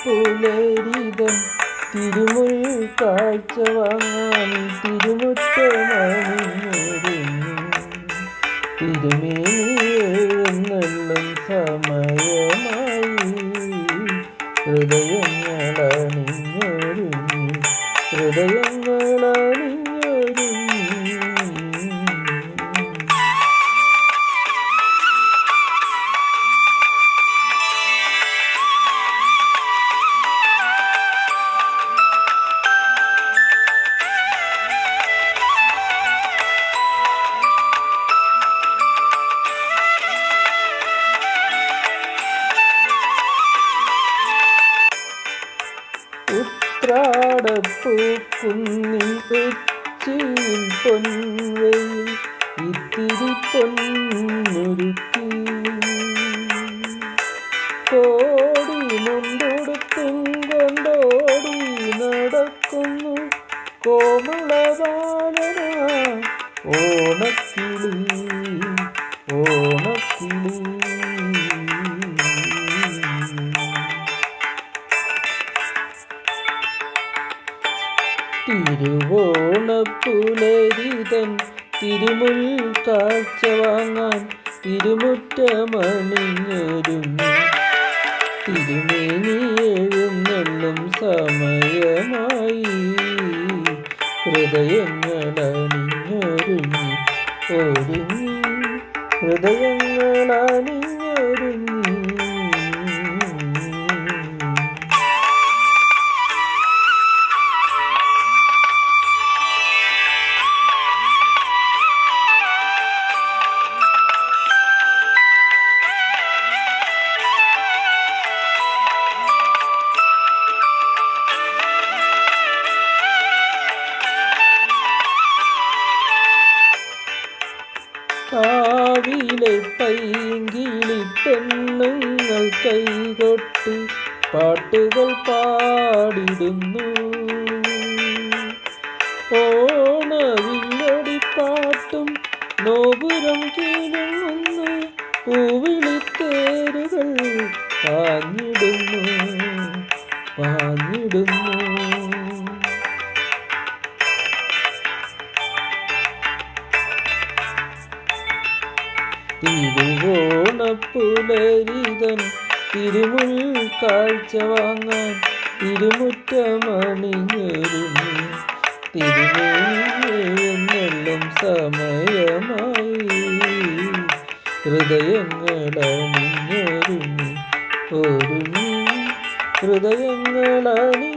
തിരുവോണപ്പുലരിതം തിരുമുൽ കാഴ്ച വാങ്ങാൻ തിരുമുറ്റമണിഞ്ഞൊരുങ്ങി തിരുമേനിയെന്നെല്ലാം സമയമായി ഹൃദയങ്ങളണിഞ്ഞൊരുങ്ങി ഹൃദയങ്ങളണിഞ്ഞൊരുങ്ങി ഉത്രാടപ്പൂക്കുന്നിൽ ഉച്ചിയിൽ പൊൻവയിൽ ഇത്തിരി പൊന്നൊരുക്കി കോടി മുണ്ടൊടുത്തും കൊണ്ടോടി നടക്കുന്നു കോമളബാലന ഓണക്കിളി. തിരുവോണപ്പുലരിതൻ തിരുമുൽ കാഴ്ച വാങ്ങാൻ തിരുമുറ്റമണിഞ്ഞൊരുങ്ങി. തിരുമേനി എഴുന്നള്ളും സമയമായി. ഹൃദയങ്ങളണിഞ്ഞൊരുങ്ങി. ഒരുങ്ങി ഹൃദയങ്ങളണിഞ്ഞൊരുങ്ങി. കാവിലെ പൈങ്കിളി പെണ്ണുങ്ങൾ കൈകൊട്ടി പാട്ടുകൾ പാടിടുന്നു. ഓണവില്ലടിപ്പാട്ടും നോപുരം കീഴുന്നു പൂവിളിത്തേരുകൾ പാഞ്ഞിടുന്നു പാഞ്ഞിടുന്നു തിരുവോണപ്പുലരിതൻ തിരുമുൽ കാഴ്ച വാങ്ങാൻ തിരുമുറ്റമണിഞ്ഞൊരുങ്ങി തിരുനെല്ലും സമയമായി ഹൃദയങ്ങളണിഞ്ഞൊരുങ്ങി ഒരുങ്ങി ഹൃദയങ്ങളണിഞ്ഞൊരുങ്ങി